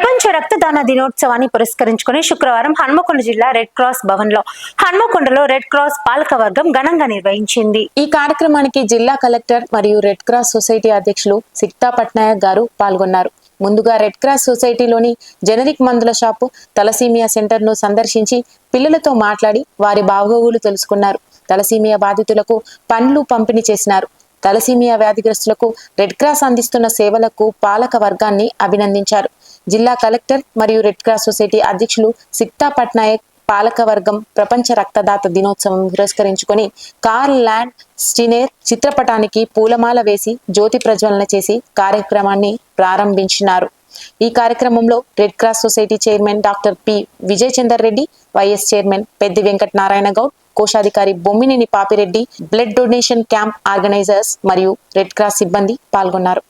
ప్రపంచ రక్తదాన దినోత్సవాన్ని పురస్కరించుకుని శుక్రవారం హన్మకొండ జిల్లా రెడ్ క్రాస్ భవన్లో హన్మకొండలో రెడ్ క్రాస్ పాలక వర్గం ఘనంగా నిర్వహించింది. ఈ కార్యక్రమానికి జిల్లా కలెక్టర్ మరియు రెడ్ క్రాస్ సొసైటీ అధ్యక్షులు సిక్తా పట్నాయక్ గారు పాల్గొన్నారు. ముందుగా రెడ్ క్రాస్ సొసైటీలోని జెనరిక్ మందుల షాపు తలసీమియా సెంటర్ను సందర్శించి పిల్లలతో మాట్లాడి వారి బాగోగులు తెలుసుకున్నారు. తలసీమియా బాధితులకు పండ్లు పంపిణీ చేసినారు. తలసీమియా వ్యాధిగ్రస్తులకు రెడ్ క్రాస్ అందిస్తున్న సేవలకు పాలక వర్గాన్ని అభినందించారు. జిల్లా కలెక్టర్ మరియు రెడ్ క్రాస్ సొసైటీ అధ్యక్షులు సిక్తా పట్నాయక్ పాలకవర్గం ప్రపంచ రక్తదాత దినోత్సవం పురస్కరించుకొని కార్ల్ ల్యాండ్ స్టినేర్ చిత్రపటానికి పూలమాల వేసి జ్యోతి ప్రజ్వలన చేసి కార్యక్రమాన్ని ప్రారంభించినారు. ఈ కార్యక్రమంలో red cross society chairman doctor P Vijay Chander Reddy vice chairman Peddi Venkata Narayana Goud కోశాధికారి Bommineni Papireddy blood donation camp organisers మరియు రెడ్ క్రాస్ సిబ్బంది పాల్గొన్నారు.